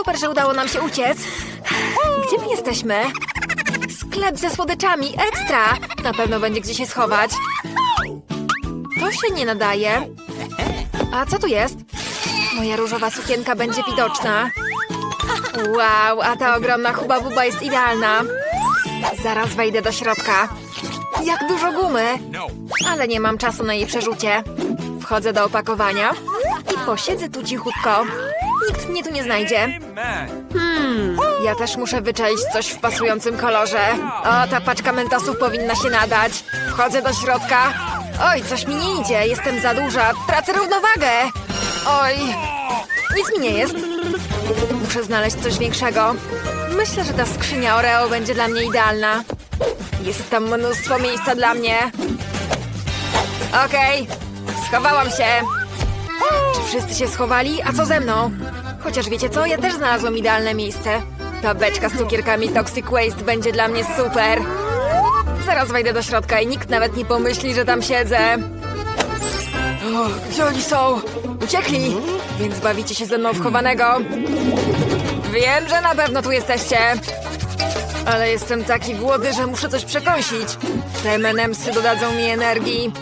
Super, że udało nam się uciec. Gdzie my jesteśmy? Sklep ze słodyczami, ekstra! Na pewno będzie gdzie się schować. To się nie nadaje. A co tu jest? Moja różowa sukienka będzie widoczna. Wow, a ta ogromna huba buba jest idealna. Zaraz wejdę do środka. Jak dużo gumy! Ale nie mam czasu na jej przerzucie. Wchodzę do opakowania i posiedzę tu cichutko. Nikt mnie tu nie znajdzie. Hmm, ja też muszę wyczaić coś w pasującym kolorze. O, ta paczka mentosów powinna się nadać. Wchodzę do środka. Oj, coś mi nie idzie, jestem za duża. Tracę równowagę. Oj, nic mi nie jest. Muszę znaleźć coś większego. Myślę, że ta skrzynia Oreo będzie dla mnie idealna. Jest tam mnóstwo miejsca dla mnie. Okej, schowałam się. Czy wszyscy się schowali? A co ze mną? Chociaż wiecie co? Ja też znalazłam idealne miejsce. Ta beczka z cukierkami Toxic Waste będzie dla mnie super. Zaraz wejdę do środka i nikt nawet nie pomyśli, że tam siedzę. O, gdzie oni są? Uciekli! Więc bawicie się ze mną w chowanego. Wiem, że na pewno tu jesteście. Ale jestem taki głodny, że muszę coś przekąsić. Te M&M'sy dodadzą mi energii.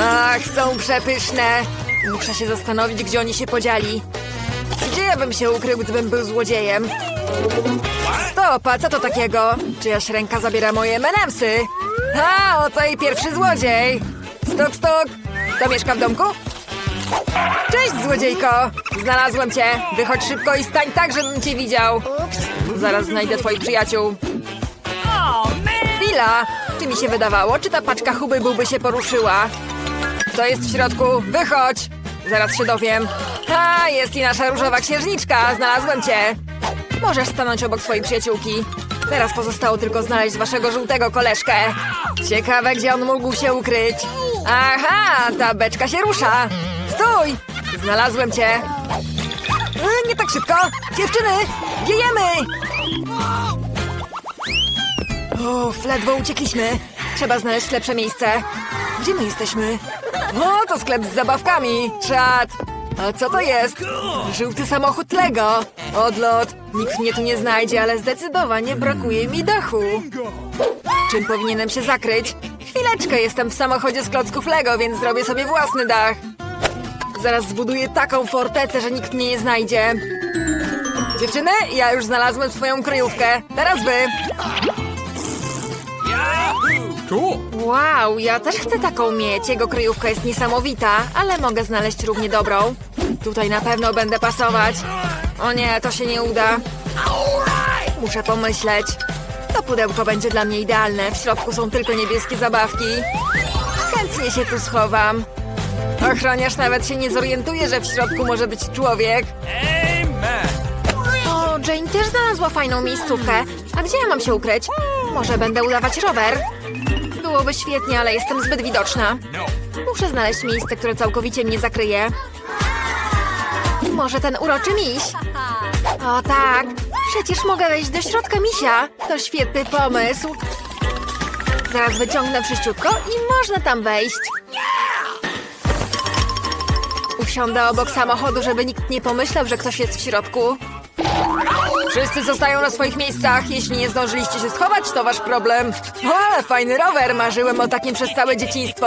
Ach, są przepyszne. Muszę się zastanowić, gdzie oni się podzieli. Gdzie ja bym się ukrył, gdybym był złodziejem? Stop, a co to takiego? Czyjaś ręka zabiera moje M&M'sy? A, oto i pierwszy złodziej. Stok, stok. Kto mieszka w domku? Cześć, złodziejko! Znalazłem cię. Wychodź szybko i stań tak, żebym cię widział. Zaraz znajdę twoich przyjaciół. Chwila! Czy mi się wydawało, czy ta paczka huby byłby się poruszyła? Kto jest w środku? Wychodź! Zaraz się dowiem. Ha, jest i nasza różowa księżniczka. Znalazłem cię. Możesz stanąć obok swojej przyjaciółki. Teraz pozostało tylko znaleźć waszego żółtego koleżkę. Ciekawe, gdzie on mógł się ukryć. Aha, ta beczka się rusza. Stój! Znalazłem cię. E, Nie tak szybko! Dziewczyny! Wiejemy! Uff, ledwo uciekliśmy. Trzeba znaleźć lepsze miejsce. Gdzie my jesteśmy? O, to sklep z zabawkami. Czad. A co to jest? Żółty samochód Lego. Odlot. Nikt mnie tu nie znajdzie, ale zdecydowanie brakuje mi dachu. Czym powinienem się zakryć? Chwileczkę, jestem w samochodzie z klocków Lego, więc zrobię sobie własny dach. Zaraz zbuduję taką fortecę, że nikt mnie nie znajdzie. Dziewczyny, ja już znalazłem swoją kryjówkę. Teraz wy. Cool. Wow, ja też chcę taką mieć. Jego kryjówka jest niesamowita, ale mogę znaleźć równie dobrą. Tutaj na pewno będę pasować. O nie, to się nie uda. Muszę pomyśleć. To pudełko będzie dla mnie idealne. W środku są tylko niebieskie zabawki. Chętnie się tu schowam. Ochroniarz nawet się nie zorientuje, że w środku może być człowiek. O, Jane też znalazła fajną miejscówkę. A gdzie ja mam się ukryć? Może będę udawać rower? Byłoby świetnie, ale jestem zbyt widoczna. Muszę znaleźć miejsce, które całkowicie mnie zakryje. Może ten uroczy miś? O tak, przecież mogę wejść do środka misia. To świetny pomysł. Zaraz wyciągnę wszyściutko i można tam wejść. Usiądę obok samochodu, żeby nikt nie pomyślał, że ktoś jest w środku. Wszyscy zostają na swoich miejscach. Jeśli nie zdążyliście się schować, to wasz problem. O, fajny rower. Marzyłem o takim przez całe dzieciństwo.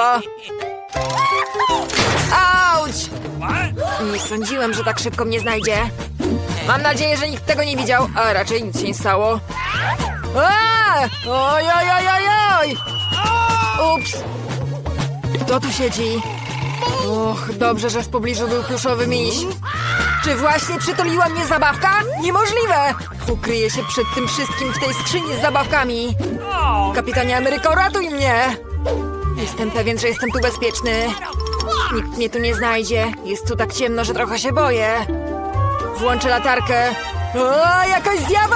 Auć! Nie sądziłem, że tak szybko mnie znajdzie. Mam nadzieję, że nikt tego nie widział, a raczej nic się nie stało. Oj, oj, oj, oj, oj! Ups! Kto tu siedzi? Och, dobrze, że w pobliżu był pluszowy miś. Czy właśnie przytuliła mnie zabawka? Niemożliwe! Ukryję się przed tym wszystkim w tej skrzyni z zabawkami. Kapitanie Ameryko, ratuj mnie! Jestem pewien, że jestem tu bezpieczny. Nikt mnie tu nie znajdzie. Jest tu tak ciemno, że trochę się boję. Włączę latarkę. O, jakaś zjawa!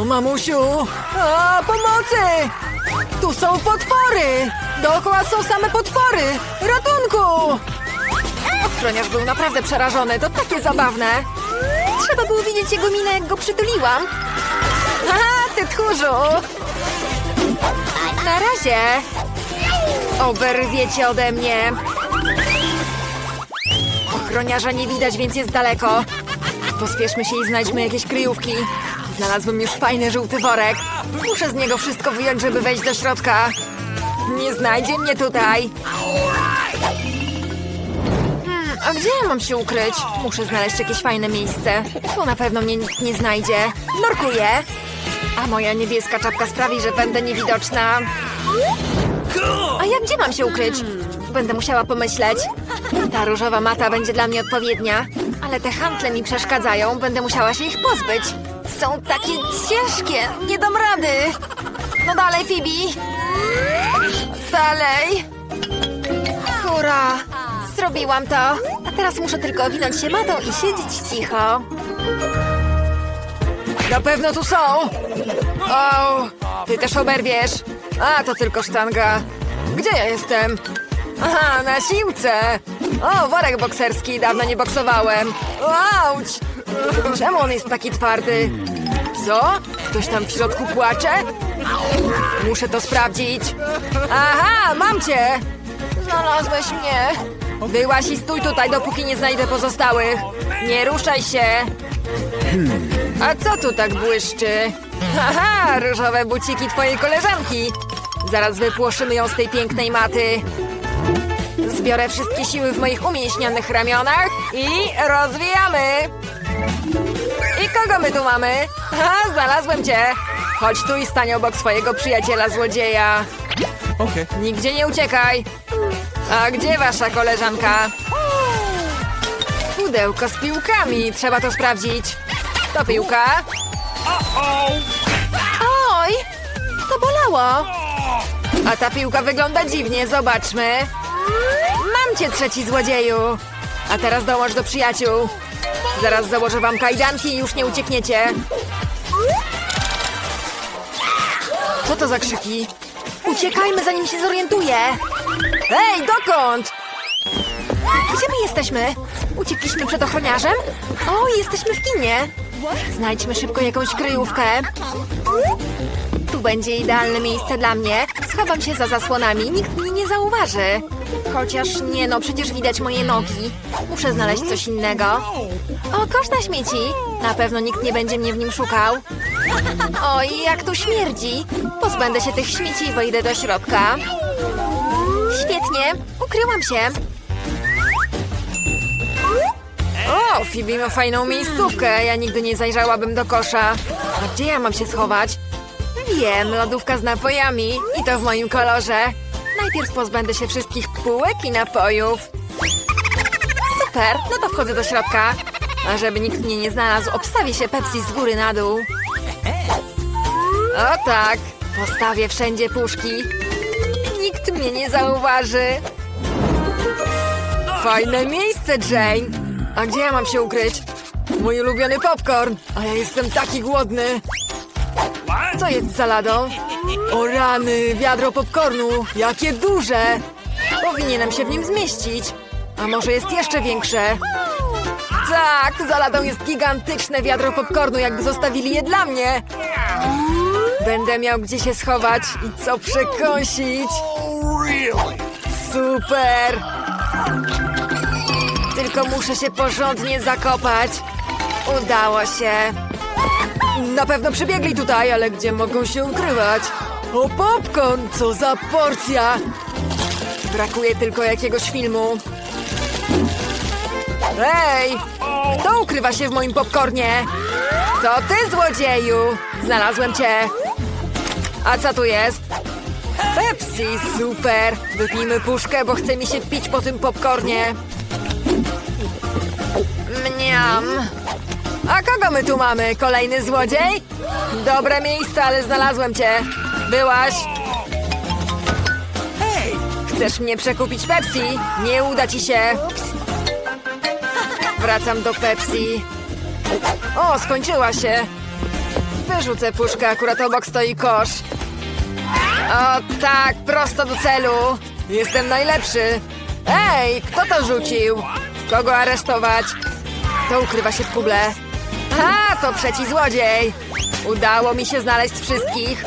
O, mamusiu! O, pomocy! Tu są potwory! Dookoła są same potwory! Ratunku! Ochroniarz był naprawdę przerażony. To takie zabawne. Trzeba było widzieć jego minę, jak go przytuliłam. Aha, ty tchórzu! Na razie! Oberwiecie ode mnie! Ochroniarza nie widać, więc jest daleko. Pospieszmy się i znajdźmy jakieś kryjówki. Znalazłem już fajny żółty worek. Muszę z niego wszystko wyjąć, żeby wejść do środka. Nie znajdzie mnie tutaj. A gdzie ja mam się ukryć? Muszę znaleźć jakieś fajne miejsce. Tu na pewno mnie nikt nie znajdzie. Norkuję. A moja niebieska czapka sprawi, że będę niewidoczna. A ja gdzie mam się ukryć? Będę musiała pomyśleć. Ta różowa mata będzie dla mnie odpowiednia, ale te hantle mi przeszkadzają, będę musiała się ich pozbyć. Są takie ciężkie, nie dam rady. No dalej, Phoebe. Dalej. Hurra, zrobiłam to. A teraz muszę tylko owinąć się matą i siedzieć cicho. Na pewno tu są. O, ty też oberwiesz. A, to tylko sztanga. Gdzie ja jestem? Aha, na siłce. O, worek bokserski, dawno nie boksowałem. Auć! Czemu on jest taki twardy? Co? Ktoś tam w środku płacze? Muszę to sprawdzić. Aha, mam cię! Znalazłeś mnie. Wyłaś i stój tutaj, dopóki nie znajdę pozostałych. Nie ruszaj się. A co tu tak błyszczy? Haha, różowe buciki twojej koleżanki. Zaraz wypłoszymy ją z tej pięknej maty. Zbiorę wszystkie siły w moich umięśnionych ramionach i rozwijamy. I kogo my tu mamy? Ha, znalazłem cię. Chodź tu i stań obok swojego przyjaciela złodzieja. Okay. Nigdzie nie uciekaj. A gdzie wasza koleżanka? Pudełko z piłkami. Trzeba to sprawdzić. To piłka. Oj, to bolało. A ta piłka wygląda dziwnie, zobaczmy. Mam cię, trzeci złodzieju. A teraz dołącz do przyjaciół. Zaraz założę wam kajdanki i już nie uciekniecie. Co to za krzyki? Uciekajmy, zanim się zorientuję. Hej, dokąd? Gdzie my jesteśmy? Uciekliśmy przed ochroniarzem? O, jesteśmy w kinie. Znajdźmy szybko jakąś kryjówkę. Tu będzie idealne miejsce dla mnie. Schowam się za zasłonami, nikt mnie nie zauważy. Chociaż nie no, przecież widać moje nogi. Muszę znaleźć coś innego. O, kosz na śmieci. Na pewno nikt nie będzie mnie w nim szukał. Oj, jak tu śmierdzi. Pozbędę się tych śmieci i wejdę do środka. Świetnie, ukryłam się. O, Phoebe ma fajną miejscówkę. Ja nigdy nie zajrzałabym do kosza. A gdzie ja mam się schować? Wiem, lodówka z napojami i to w moim kolorze. Najpierw pozbędę się wszystkich półek i napojów. Super, no to wchodzę do środka. A żeby nikt mnie nie znalazł, obstawię się Pepsi z góry na dół. O tak, postawię wszędzie puszki. Nikt mnie nie zauważy. Fajne miejsce, Jane. A gdzie ja mam się ukryć? Mój ulubiony popcorn. A ja jestem taki głodny. Co jest z saladą? O rany, wiadro popcornu. Jakie duże. Powinienem się w nim zmieścić. A może jest jeszcze większe? Tak, za ladą jest gigantyczne wiadro popcornu, jakby zostawili je dla mnie. Będę miał gdzie się schować i co przekąsić. Oh? Super! Tylko muszę się porządnie zakopać. Udało się. Na pewno przybiegli tutaj, ale gdzie mogą się ukrywać? O popcorn, co za porcja! Brakuje tylko jakiegoś filmu. Hej! Kto ukrywa się w moim popcornie? To ty, złodzieju! Znalazłem cię! A co tu jest? Pepsi, super! Wypijmy puszkę, bo chce mi się pić po tym popcornie. Mniam. A kogo my tu mamy? Kolejny złodziej? Dobre miejsce, ale znalazłem cię. Byłaś. Hey! Chcesz mnie przekupić Pepsi? Nie uda ci się. Wracam do Pepsi. O, skończyła się. Wyrzucę puszkę, akurat obok stoi kosz. O tak, prosto do celu. Jestem najlepszy. Ej, kto to rzucił? Kogo aresztować? To ukrywa się w kuble. A, to trzeci złodziej. Udało mi się znaleźć wszystkich.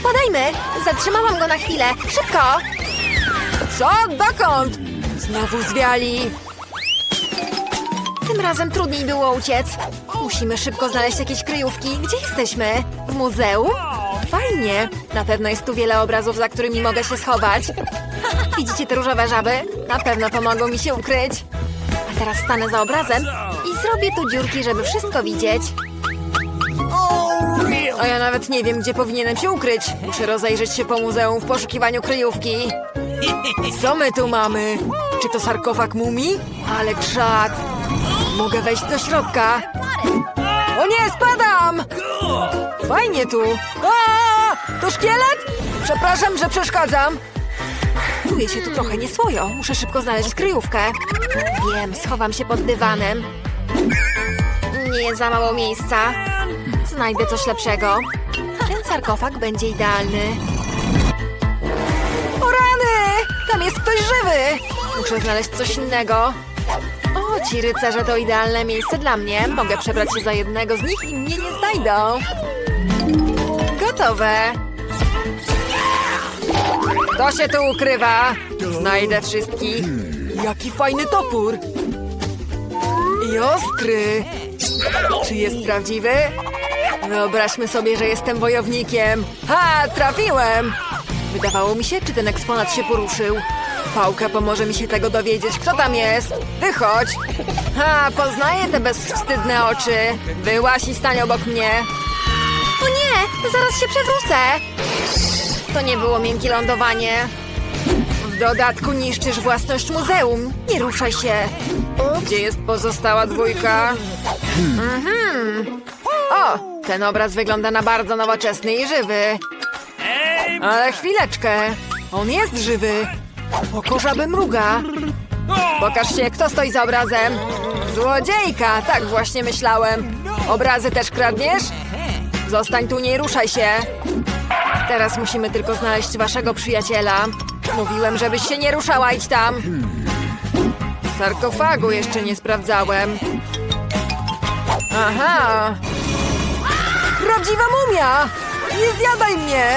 Spadajmy! Zatrzymałam go na chwilę. Szybko! Co? Dokąd? Znowu zwiali. Tym razem trudniej było uciec. Musimy szybko znaleźć jakieś kryjówki. Gdzie jesteśmy? W muzeum? Fajnie. Na pewno jest tu wiele obrazów, za którymi mogę się schować. Widzicie te różowe żaby? Na pewno pomogą mi się ukryć. A teraz stanę za obrazem i zrobię tu dziurki, żeby wszystko widzieć. A ja nawet nie wiem, gdzie powinienem się ukryć. Muszę rozejrzeć się po muzeum w poszukiwaniu kryjówki. Co my tu mamy? Czy to sarkofag mumii? Ale krzak! Mogę wejść do środka. O nie, spadam! Fajnie tu. A, to szkielet? Przepraszam, że przeszkadzam. Czuję się tu trochę nieswojo. Muszę szybko znaleźć kryjówkę. Wiem, schowam się pod dywanem. Nie za mało miejsca. Znajdę coś lepszego. Ten sarkofag będzie idealny. O rany! Tam jest ktoś żywy! Muszę znaleźć coś innego. O, ci rycerze to idealne miejsce dla mnie. Mogę przebrać się za jednego z nich i mnie nie znajdą. Gotowe. Kto się tu ukrywa? Znajdę wszystkich. Jaki fajny topór. I ostry. Czy jest prawdziwy? Wyobraźmy sobie, że jestem wojownikiem. Ha, trafiłem! Wydawało mi się, czy ten eksponat się poruszył. Pałka pomoże mi się tego dowiedzieć. Kto tam jest? Wychodź! Ha, poznaję te bezwstydne oczy. Wyłaś i stań obok mnie. O nie, zaraz się przewrócę. To nie było miękkie lądowanie. W dodatku niszczysz własność muzeum. Nie ruszaj się. Gdzie jest pozostała dwójka? Mhm. O, ten obraz wygląda na bardzo nowoczesny i żywy. Ale chwileczkę. On jest żywy. Oko żaby mruga. Pokaż się, kto stoi za obrazem. Złodziejka, tak właśnie myślałem. Obrazy też kradniesz? Zostań tu, nie ruszaj się. Teraz musimy tylko znaleźć waszego przyjaciela. Mówiłem, żebyś się nie ruszała, idź tam. Sarkofagu jeszcze nie sprawdzałem. Aha. Prawdziwa mumia! Nie zjadaj mnie!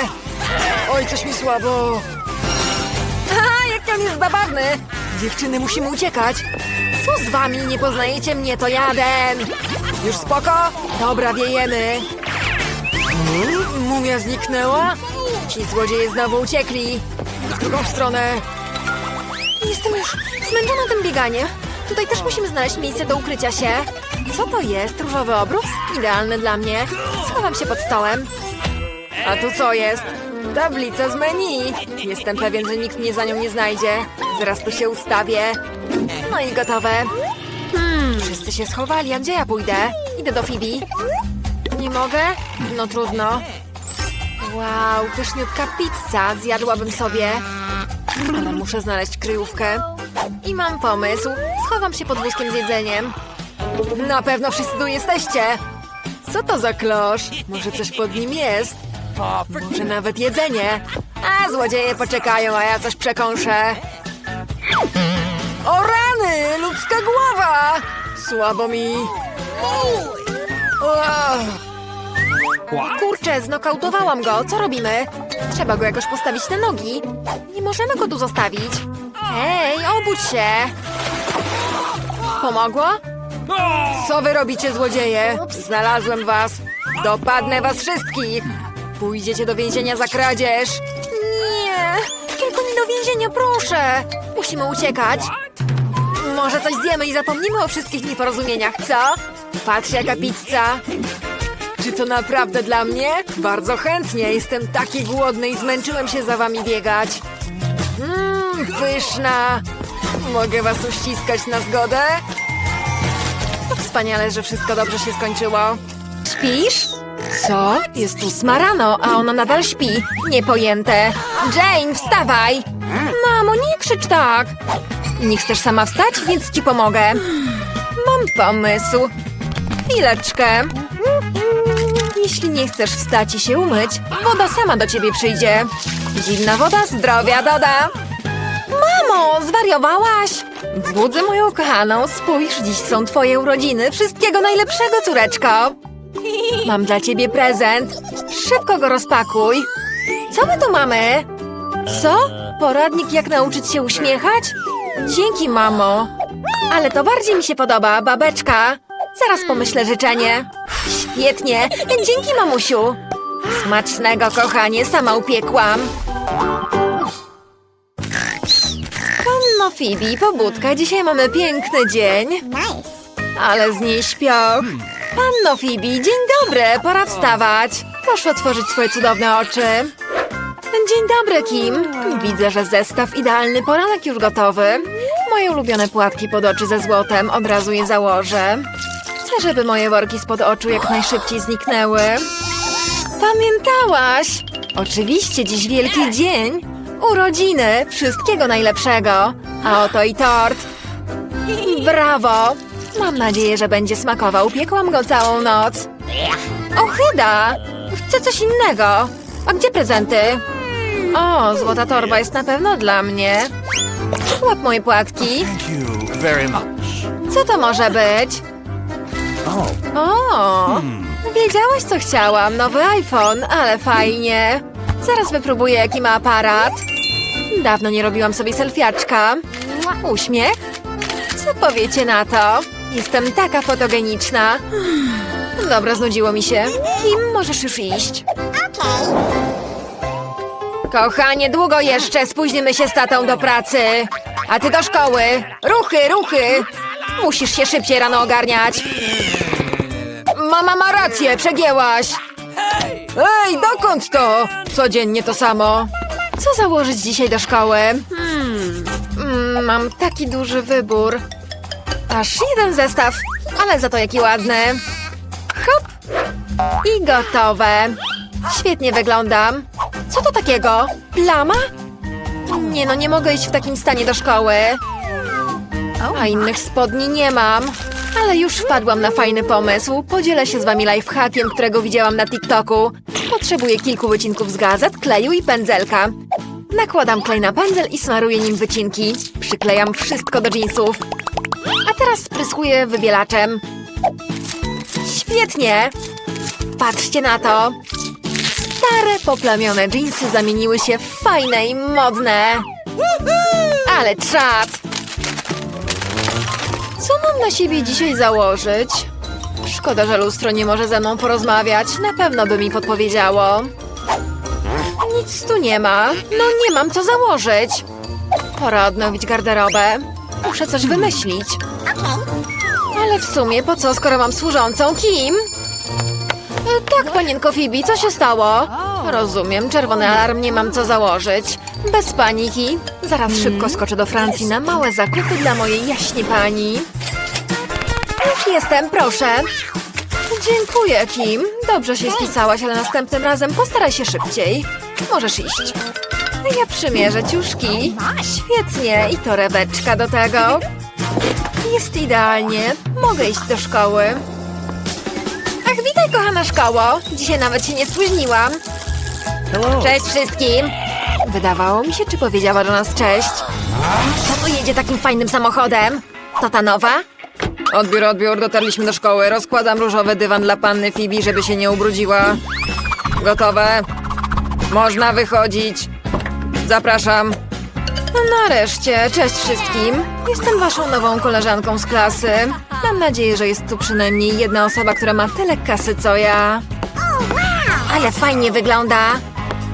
Oj, coś mi słabo. Haha, jak on jest zabawny! Dziewczyny, musimy uciekać. Co z wami? Nie poznajecie mnie, to jadę. Już spoko? Dobra, wiejemy. Hmm? Mumia zniknęła? Ci złodzieje znowu uciekli. W drugą stronę. Jestem już zmęczona tym bieganiem. Tutaj też musimy znaleźć miejsce do ukrycia się. Co to jest? Różowy obrus? Idealny dla mnie. Schowam się pod stołem. A tu co jest? Tablica z menu. Jestem pewien, że nikt mnie za nią nie znajdzie. Zaraz tu się ustawię. No i gotowe. Hmm, wszyscy się schowali, a gdzie ja pójdę? Idę do Phoebe. Nie mogę? No trudno. Wow, pyszniutka pizza. Zjadłabym sobie. Ale muszę znaleźć kryjówkę. I mam pomysł. Schowam się pod wózkiem z jedzeniem. Na pewno wszyscy tu jesteście. Co to za klosz? Może coś pod nim jest? Może nawet jedzenie? A złodzieje poczekają, a ja coś przekąszę. O rany! Ludzka głowa! Słabo mi. Uah. Kurczę, znokautowałam go. Co robimy? Trzeba go jakoś postawić na nogi. Nie możemy go tu zostawić. Hej, obudź się. Pomogło? Co wy robicie, złodzieje? Znalazłem was. Dopadnę was wszystkich. Pójdziecie do więzienia za kradzież. Nie, tylko nie do więzienia, proszę. Musimy uciekać. Może coś zjemy i zapomnimy o wszystkich nieporozumieniach, co? Patrz, jaka pizza. Czy to naprawdę dla mnie? Bardzo chętnie. Jestem taki głodny i zmęczyłem się za wami biegać. Mmm, pyszna. Mogę was uściskać na zgodę? Wspaniale, że wszystko dobrze się skończyło. Śpisz? Co? Jest ósma rano, a ona nadal śpi. Niepojęte. Jane, wstawaj! Mamo, nie krzycz tak. Nie chcesz sama wstać, więc ci pomogę. Mam pomysł. Chwileczkę. Jeśli nie chcesz wstać i się umyć, woda sama do ciebie przyjdzie. Zimna woda zdrowia doda. Mamo, zwariowałaś? Budzę moją kochaną, spójrz, dziś są twoje urodziny. Wszystkiego najlepszego, córeczko. Mam dla ciebie prezent. Szybko go rozpakuj. Co my tu mamy? Co? Poradnik jak nauczyć się uśmiechać? Dzięki, mamo. Ale to bardziej mi się podoba, babeczka. Zaraz pomyślę życzenie. Świetnie. Dzięki, mamusiu. Smacznego, kochanie, sama upiekłam. Panno Phoebe, pobudka, dzisiaj mamy piękny dzień. Nice. Ale z niej śpioch. Panno Phoebe, dzień dobry, pora wstawać. Proszę otworzyć swoje cudowne oczy. Dzień dobry, Kim. Widzę, że zestaw idealny poranek już gotowy. Moje ulubione płatki pod oczy ze złotem, od razu je założę. Chcę, żeby moje worki spod oczu jak najszybciej zniknęły. Pamiętałaś! Oczywiście dziś wielki dzień. Urodziny, wszystkiego najlepszego. A oto i tort. Brawo! Mam nadzieję, że będzie smakował. Piekłam go całą noc. Ochyda! Chcę coś innego. A gdzie prezenty? O, złota torba jest na pewno dla mnie. Łap moje płatki. Co to może być? O, wiedziałaś co chciałam. Nowy iPhone, ale fajnie. Zaraz wypróbuję jaki ma aparat. Dawno nie robiłam sobie selfiaczka. Uśmiech? Co powiecie na to? Jestem taka fotogeniczna. Dobra, znudziło mi się. Kim możesz już iść? Kochanie, długo jeszcze spóźnimy się z tatą do pracy. A ty do szkoły. Ruchy, ruchy. Musisz się szybciej rano ogarniać. Mama ma rację, przegięłaś. Ej, dokąd to? Codziennie to samo. Co założyć dzisiaj do szkoły? Hmm, mm, mam taki duży wybór. Aż jeden zestaw, ale za to jaki ładny. Hop! I gotowe. Świetnie wyglądam. Co to takiego? Plama? Nie no, nie mogę iść w takim stanie do szkoły. A innych spodni nie mam. Ale już wpadłam na fajny pomysł. Podzielę się z wami lifehackiem, którego widziałam na TikToku. Potrzebuję kilku wycinków z gazet, kleju i pędzelka. Nakładam klej na pędzel i smaruję nim wycinki. Przyklejam wszystko do jeansów. A teraz spryskuję wybielaczem. Świetnie! Patrzcie na to! Stare, poplamione dżinsy zamieniły się w fajne i modne. Ale czad! Co mam na siebie dzisiaj założyć? Szkoda, że lustro nie może ze mną porozmawiać. Na pewno by mi podpowiedziało. Nic tu nie ma. No nie mam co założyć. Pora odnowić garderobę. Muszę coś wymyślić. Ale w sumie po co, skoro mam służącą Kim? E, Tak, panienko Phoebe, co się stało? Rozumiem, czerwony alarm, nie mam co założyć. Bez paniki. Zaraz szybko skoczę do Francji na małe zakupy dla mojej jaśnie pani. Już jestem, proszę. Dziękuję, Kim. Dobrze się spisałaś, ale następnym razem postaraj się szybciej. Możesz iść. Ja przymierzę ciuszki. Świetnie, i torebeczka do tego. Jest idealnie. Mogę iść do szkoły. Ach, witaj, kochana szkoło. Dzisiaj nawet się nie spóźniłam. Hello. Cześć wszystkim. Wydawało mi się, czy powiedziała do nas cześć. Kto tu jedzie takim fajnym samochodem? To ta nowa? Odbiór, odbiór, dotarliśmy do szkoły. Rozkładam różowy dywan dla panny Fibi, żeby się nie ubrudziła. Gotowe? Można wychodzić. Zapraszam. No nareszcie, cześć wszystkim. Jestem waszą nową koleżanką z klasy. Mam nadzieję, że jest tu przynajmniej jedna osoba, która ma tyle kasy co ja. Ale fajnie wygląda.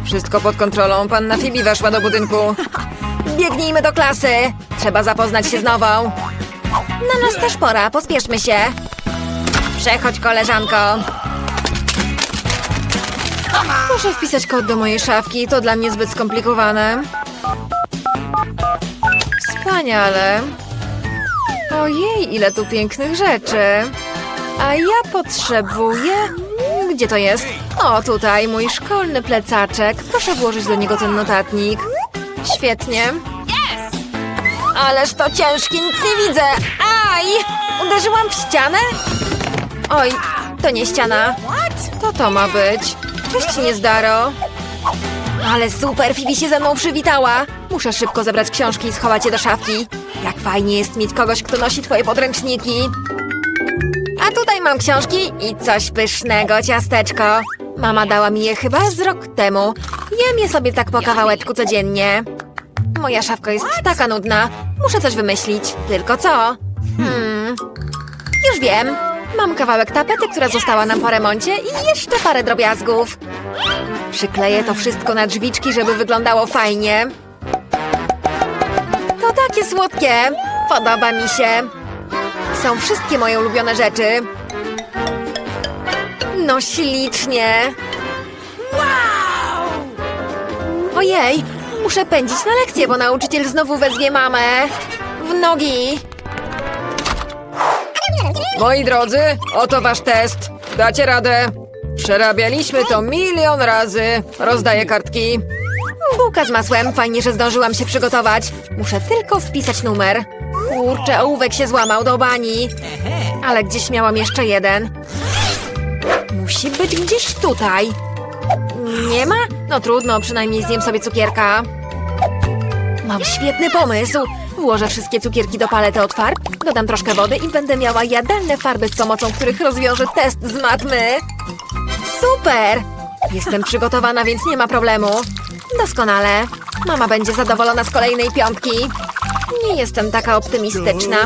Wszystko pod kontrolą. Panna Fibi weszła do budynku. Biegnijmy do klasy. Trzeba zapoznać się z nową. Na nas też pora, pospieszmy się. Przechodź, koleżanko. Muszę wpisać kod do mojej szafki, to dla mnie zbyt skomplikowane. Wspaniale. Ojej, ile tu pięknych rzeczy. A ja potrzebuję... Gdzie to jest? O, tutaj, mój szkolny plecaczek. Proszę włożyć do niego ten notatnik. Świetnie. Ależ to ciężki, nic nie widzę. Aj! Uderzyłam w ścianę? Oj, to nie ściana. To to ma być. Cześć, niezdaro. Ale super, Fibi się ze mną przywitała. Muszę szybko zebrać książki i schować je do szafki. Jak fajnie jest mieć kogoś, kto nosi twoje podręczniki. A tutaj mam książki i coś pysznego, ciasteczko. Mama dała mi je chyba z rok temu. Jem je sobie tak po kawałeczku codziennie. Moja szafka jest taka nudna. Muszę coś wymyślić. Tylko co? Hmm. Już wiem. Mam kawałek tapety, która została nam po remoncie i jeszcze parę drobiazgów. Przykleję to wszystko na drzwiczki, żeby wyglądało fajnie. To takie słodkie. Podoba mi się. Są wszystkie moje ulubione rzeczy. No ślicznie. Ojej, muszę pędzić na lekcję, bo nauczyciel znowu wezwie mamę. W nogi. Moi drodzy, oto wasz test. Dacie radę. Przerabialiśmy to milion razy. Rozdaję kartki. Bułka z masłem. Fajnie, że zdążyłam się przygotować. Muszę tylko wpisać numer. Kurczę, ołówek się złamał do bani. Ale gdzieś miałam jeszcze jeden. Musi być gdzieś tutaj. Nie ma? No trudno, przynajmniej zjem sobie cukierka. Mam świetny pomysł. Włożę wszystkie cukierki do palety od farb, dodam troszkę wody i będę miała jadalne farby, z pomocą których rozwiążę test z matmy. Super! Jestem przygotowana, więc nie ma problemu. Doskonale. Mama będzie zadowolona z kolejnej piątki. Nie jestem taka optymistyczna.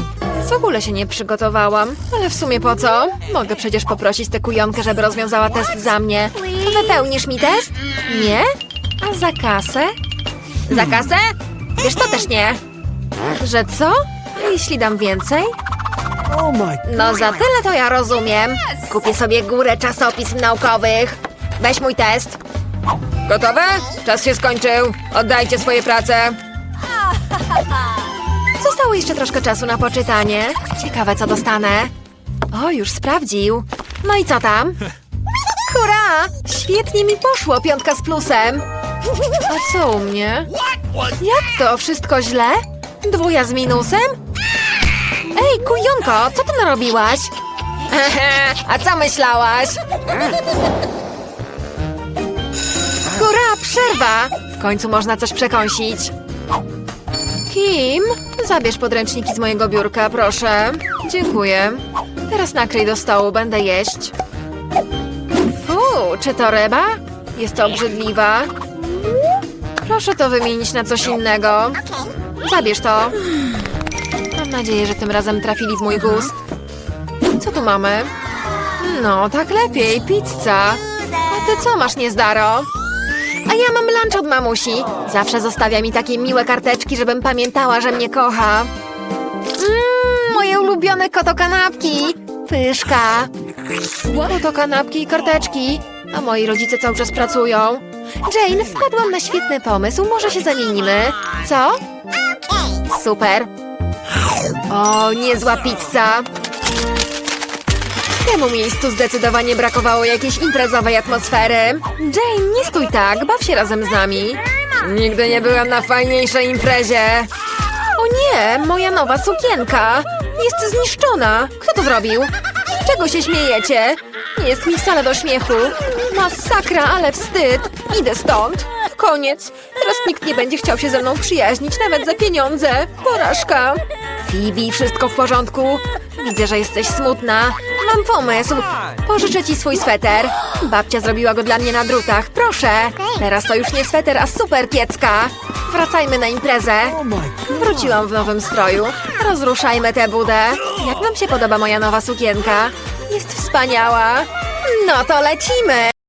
W ogóle się nie przygotowałam, ale w sumie po co? Mogę przecież poprosić tę kujonkę, żeby rozwiązała test za mnie. Wypełnisz mi test? Nie? A za kasę? Za kasę? Wiesz, to też nie. Że co? A jeśli dam więcej? Oh. No za tyle to ja rozumiem. Kupię sobie górę czasopism naukowych. Weź mój test. Gotowe? Czas się skończył. Oddajcie swoje prace. Zostało jeszcze troszkę czasu na poczytanie. Ciekawe, co dostanę. O, już sprawdził. No i co tam? Hurra! Świetnie mi poszło, piątka z plusem. A co u mnie? Jak to? Wszystko źle? Dwuja z minusem? Ej, kujonko, co ty narobiłaś? A co myślałaś? Hurra, przerwa! W końcu można coś przekąsić. Kim? Zabierz podręczniki z mojego biurka, proszę. Dziękuję. Teraz nakryj do stołu, będę jeść. Fu, czy to ryba? Jest obrzydliwa. Proszę to wymienić na coś innego. Zabierz to. Mam nadzieję, że tym razem trafili w mój gust. Co tu mamy? No, tak lepiej, pizza. A ty co masz, niezdaro? A ja mam lunch od mamusi. Zawsze zostawia mi takie miłe karteczki, żebym pamiętała, że mnie kocha. Mmm, moje ulubione kotokanapki. Pyszka. Kotokanapki i karteczki. A moi rodzice cały czas pracują. Jane, wpadłam na świetny pomysł. Może się zamienimy. Co? Super. O, niezła pizza. Temu miejscu zdecydowanie brakowało jakiejś imprezowej atmosfery. Jane, nie stój tak, baw się razem z nami. Nigdy nie byłam na fajniejszej imprezie. O nie, moja nowa sukienka. Jest zniszczona. Kto to zrobił? Z czego się śmiejecie? Nie jest mi wcale do śmiechu. Masakra, ale wstyd. Idę stąd. Koniec. Teraz nikt nie będzie chciał się ze mną przyjaźnić, nawet za pieniądze. Porażka. Phoebe, wszystko w porządku? Widzę, że jesteś smutna. Mam pomysł. Pożyczę ci swój sweter. Babcia zrobiła go dla mnie na drutach. Proszę. Teraz to już nie sweter, a super kiecka. Wracajmy na imprezę. Wróciłam w nowym stroju. Rozruszajmy tę budę. Jak wam się podoba moja nowa sukienka? Jest wspaniała. No to lecimy.